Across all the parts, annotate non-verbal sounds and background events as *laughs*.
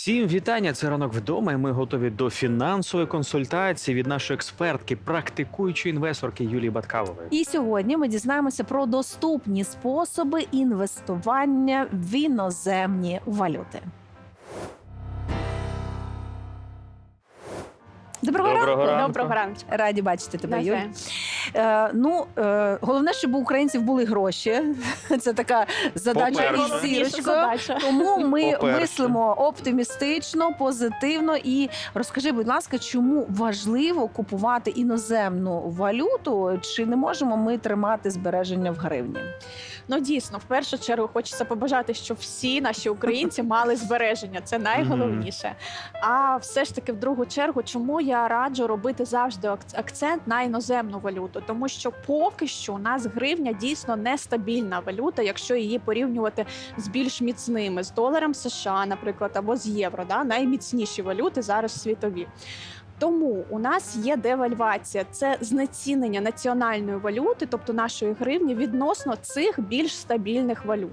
Всім вітання. Це ранок вдома. і Ми готові до фінансової консультації від нашої експертки, практикуючої інвесторки Юлії Баткалової. І сьогодні ми дізнаємося про доступні способи інвестування в іноземні валюти. Доброго, Доброго ранку. ранку. Доброго ранку. Раді бачити тебе, Юль. Е, ну, е, головне, щоб у українців були гроші. *laughs* Це така задача По-перше. із зірочкою. задача. Тому ми По-перше. мислимо оптимістично, позитивно. І розкажи, будь ласка, чому важливо купувати іноземну валюту? Чи не можемо ми тримати збереження в гривні? Ну дійсно, в першу чергу хочеться побажати, щоб всі наші українці мали збереження. Це найголовніше. А все ж таки, в другу чергу, чому я раджу робити завжди акцент на іноземну валюту? Тому що поки що у нас гривня дійсно нестабільна валюта, якщо її порівнювати з більш міцними з доларом США, наприклад, або з євро, да найміцніші валюти зараз світові. Тому у нас є девальвація, це знецінення національної валюти, тобто нашої гривні, відносно цих більш стабільних валют.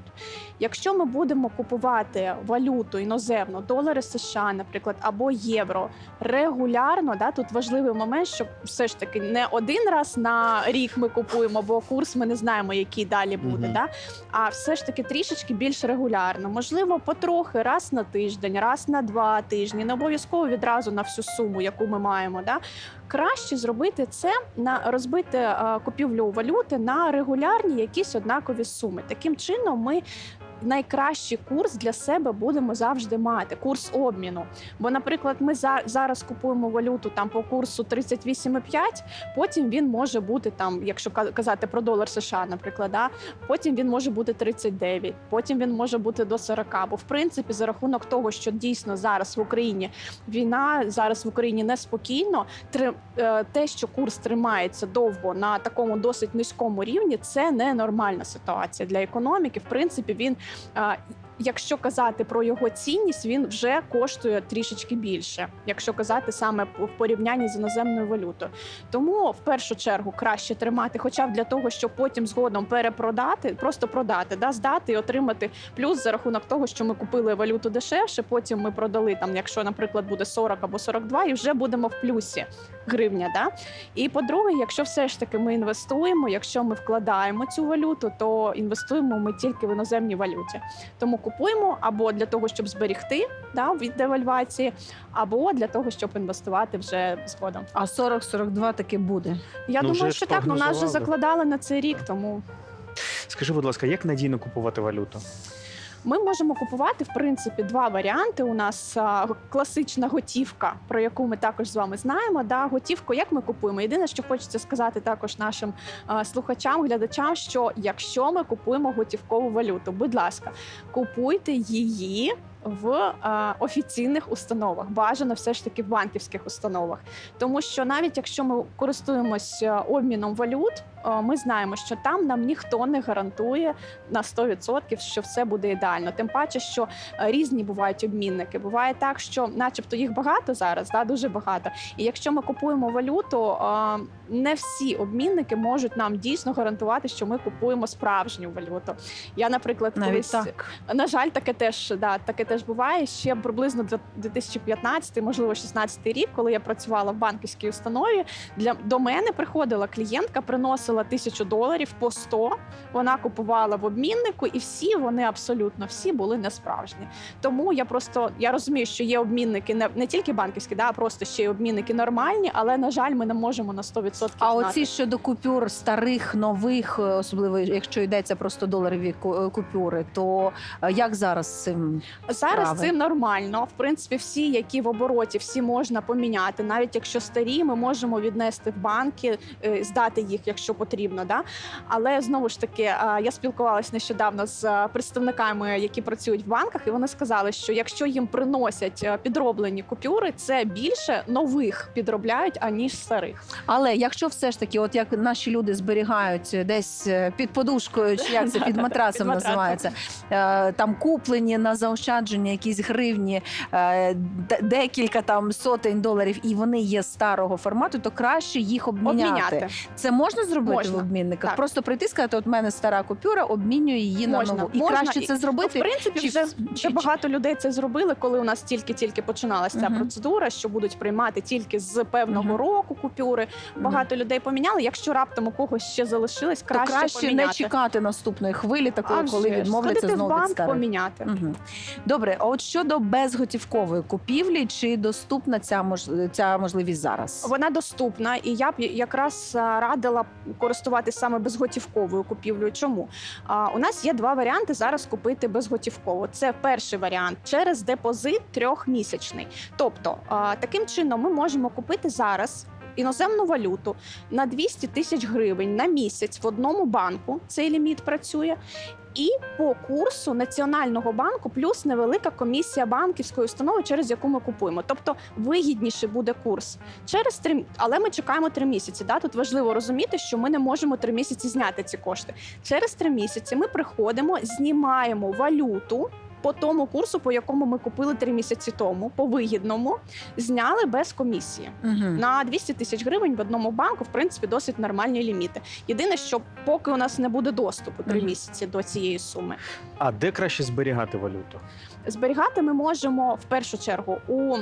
Якщо ми будемо купувати валюту іноземну, долари США, наприклад, або євро регулярно, да, тут важливий момент, що все ж таки не один раз на рік ми купуємо, бо курс ми не знаємо, який далі буде. Мгм. Да? А все ж таки трішечки більш регулярно. Можливо, потрохи раз на тиждень, раз на два тижні, не обов'язково відразу на всю суму, яку ми маємо. Да? Краще зробити це на розбити е, купівлю валюти на регулярні якісь однакові суми. Таким чином, ми найкращий курс для себе будемо завжди мати курс обміну. Бо, наприклад, ми за, зараз купуємо валюту там по курсу 38,5, потім він може бути там, якщо ка- казати про долар США, наприклад, да, потім він може бути 39, потім він може бути до 40. Бо в принципі, за рахунок того, що дійсно зараз в Україні війна, зараз в Україні неспокійно, е, те, що курс тримається довго на такому досить низькому рівні, це не нормальна ситуація для економіки. В принципі, він Якщо казати про його цінність, він вже коштує трішечки більше, якщо казати саме в порівнянні з іноземною валютою. Тому в першу чергу краще тримати, хоча б для того, щоб потім згодом перепродати, просто продати, да, здати і отримати плюс за рахунок того, що ми купили валюту дешевше. Потім ми продали там, якщо, наприклад, буде 40 або 42, і вже будемо в плюсі гривня. Да? І по-друге, якщо все ж таки ми інвестуємо, якщо ми вкладаємо цю валюту, то інвестуємо ми тільки в іноземній валюті. Тому купуємо або для того, щоб зберегти да, від девальвації, або для того, щоб інвестувати вже згодом. А 40-42 таки буде. Я Ну, думаю, що так, ну нас вже закладали на цей рік, тому Скажи, будь ласка, як надійно купувати валюту? Ми можемо купувати в принципі два варіанти. У нас а, класична готівка, про яку ми також з вами знаємо. Да, готівку, як ми купуємо. Єдине, що хочеться сказати також нашим а, слухачам, глядачам, що якщо ми купуємо готівкову валюту, будь ласка, купуйте її. В е, офіційних установах бажано все ж таки в банківських установах, тому що навіть якщо ми користуємось е, обміном валют, е, ми знаємо, що там нам ніхто не гарантує на 100%, що все буде ідеально. Тим паче, що різні бувають обмінники. Буває так, що, начебто, їх багато зараз, да, дуже багато. І якщо ми купуємо валюту, е, не всі обмінники можуть нам дійсно гарантувати, що ми купуємо справжню валюту. Я, наприклад, Навіть колись так. на жаль, таке теж да, таке теж буває. Ще приблизно до 2015, можливо, 16 рік, коли я працювала в банківській установі. Для до мене приходила клієнтка, приносила тисячу доларів по 100, Вона купувала в обміннику, і всі вони абсолютно всі були несправжні. Тому я просто я розумію, що є обмінники не, не тільки банківські, да, а просто ще й обмінники нормальні, але на жаль, ми не можемо на 100% А знати. оці щодо купюр старих, нових, е, особливо якщо йдеться про 100 доларові е, купюри, то е, як зараз з цим? Зараз справи? це нормально. В принципі, всі, які в обороті, всі можна поміняти. Навіть якщо старі, ми можемо віднести в банки, е, здати їх, якщо потрібно. Да? Але знову ж таки, я спілкувалася нещодавно з е, представниками, які працюють в банках, і вони сказали, що якщо їм приносять е, підроблені купюри, це більше нових підробляють аніж старих. Але якщо все ж таки, от як наші люди зберігають десь під подушкою, чи як це під *laughs* матрасом називається, там куплені на заощадження, якісь гривні, е, декілька там сотень доларів, і вони є старого формату, то краще їх обміняти. Обміняти. Це можна зробити Можна. в обмінниках? Так. Просто прийти сказати, от в мене стара купюра, обмінюю її Можна. на нову. І Можна. краще це Ну, в принципі, чи- вже, чи- вже чи- багато людей це зробили, коли у нас тільки-тільки починалася ця Мгм. процедура, що будуть приймати тільки з певного Мгм. року купюри. Багато людей поміняли. Якщо раптом у когось ще залишились, то краще, краще не чекати наступної хвилі, такої, А коли відмовляться знову від банк, старих. поміняти. Мгм. Добре, а от щодо безготівкової купівлі, чи доступна ця мож... ця можливість зараз? Вона доступна, і я б якраз радила користуватися саме безготівковою купівлею. Чому а, у нас є два варіанти зараз купити безготівково. Це перший варіант через депозит трьохмісячний. Тобто, а, таким чином ми можемо купити зараз. Іноземну валюту на 200 тисяч гривень на місяць в одному банку цей ліміт працює, і по курсу національного банку плюс невелика комісія банківської установи, через яку ми купуємо. Тобто вигідніше буде курс через три, але ми чекаємо три місяці. Да? Тут важливо розуміти, що ми не можемо три місяці зняти ці кошти. Через три місяці ми приходимо, знімаємо валюту. По тому курсу, по якому ми купили три місяці тому, по вигідному, зняли без комісії. угу. На 200 тисяч гривень в одному банку, в принципі, досить нормальні ліміти. Єдине, що поки у нас не буде доступу три угу. місяці до цієї суми, А де краще зберігати валюту? зберігати ми можемо в першу чергу у.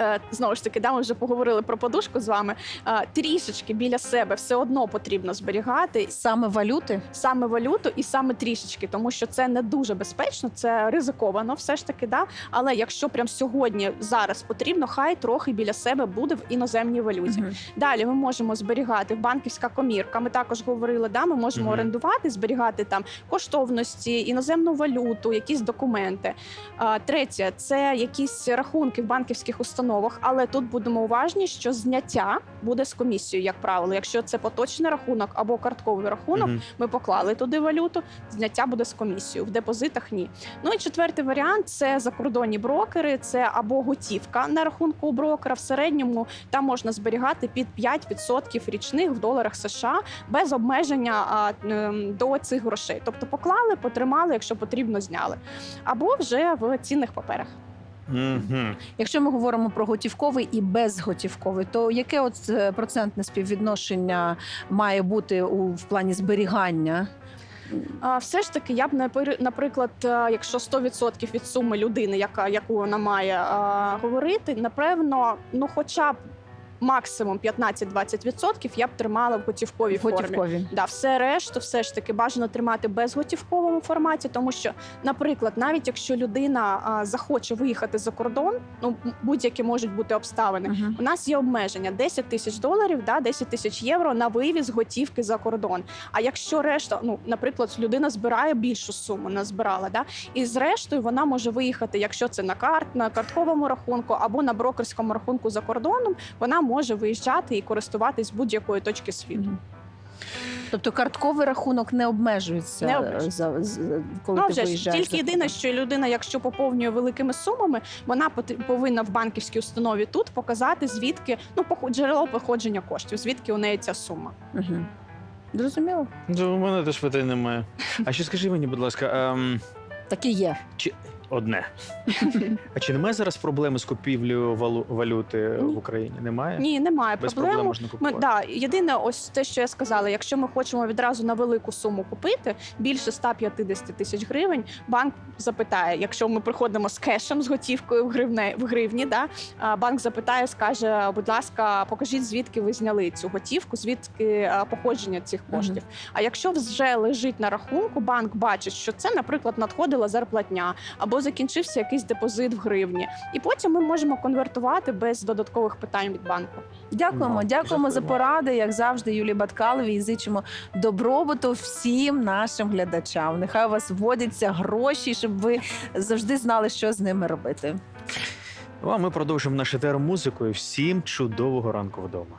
Е, знову ж таки, да, ми вже поговорили про подушку з вами. Трішечки біля себе все одно потрібно зберігати Саме валюти? саме валюту і саме трішечки, тому що це не дуже безпечно, це ризиковано, все ж таки. Да? Але якщо прям сьогодні зараз потрібно, хай трохи біля себе буде в іноземній валюті. Мгм. Далі ми можемо зберігати банківська комірка. Ми також говорили, да, ми можемо Мгм. орендувати, зберігати там коштовності, іноземну валюту, якісь документи. Третє це якісь рахунки в банківських установах, але тут будемо уважні, що зняття буде з комісією, як правило. Якщо це поточний рахунок або картковий рахунок, Мгм. ми поклали туди валюту, зняття буде з комісією. В депозитах ні. Ну і четвертий варіант це закордонні брокери, це або готівка на рахунку у брокера. В середньому там можна зберігати під 5% річних в доларах США без обмеження а, ем, до цих грошей. Тобто поклали, потримали, якщо потрібно, зняли. Або вже в цінних паперах. Мгм. Якщо ми говоримо про готівковий і безготівковий, то яке от е, процентне співвідношення має бути у в плані зберігання? А, все ж таки, я б напри- наприклад, е, якщо 100% від суми людини, яка яку вона має а, говорити, напевно, ну хоча б максимум 15-20% я б тримала в готівковій формі. Готівкові. Да, все решту, все ж таки бажано тримати без готівковому форматі, тому що, наприклад, навіть якщо людина а, захоче виїхати за кордон, ну будь-які можуть бути обставини. Мгм. У нас є обмеження 10 тисяч доларів, да, 10 тисяч євро на вивіз готівки за кордон. А якщо решта, ну наприклад, людина збирає більшу суму, назбирала, да, і зрештою вона може виїхати, якщо це на карт, на картковому рахунку або на брокерському рахунку за кордоном, вона може виїжджати і користуватись будь-якої точки світу. Тобто картковий рахунок не обмежується, Не е, обмежується. за, з- коли Ну, ти вже виїжджаєш. тільки за єдине, що людина, якщо поповнює великими сумами, вона повинна в банківській установі тут показати звідки ну джерело походження коштів, звідки у неї ця сума. Мгм. Зрозуміло? Ну, У мене теж питань немає. *laughs* А ще скажи мені, будь ласка, ем, Так і є. Одне. А чи немає зараз проблеми з купівлею валу- валюти Ні. в Україні? Немає? Ні, немає Без проблем проблем. можна Ми купувати. да, єдине, ось те, що я сказала. Якщо ми хочемо відразу на велику суму купити більше 150 тисяч гривень, банк запитає, якщо ми приходимо з кешем, з готівкою в гривне в гривні, да а, банк запитає, скаже: будь ласка, покажіть, звідки ви зняли цю готівку, звідки а, походження цих коштів. А якщо вже лежить на рахунку, банк бачить, що це, наприклад, надходила зарплатня або закінчився якийсь депозит в гривні, і потім ми можемо конвертувати без додаткових питань від банку. Дякуємо, Ну, дякуємо за поради, як завжди, Юлії Баткаловій. І зичимо добробуту всім нашим глядачам. Нехай у вас вводяться гроші, щоб ви завжди знали, що з ними робити. Ну, а ми продовжимо наш етер музикою. Всім чудового ранку вдома.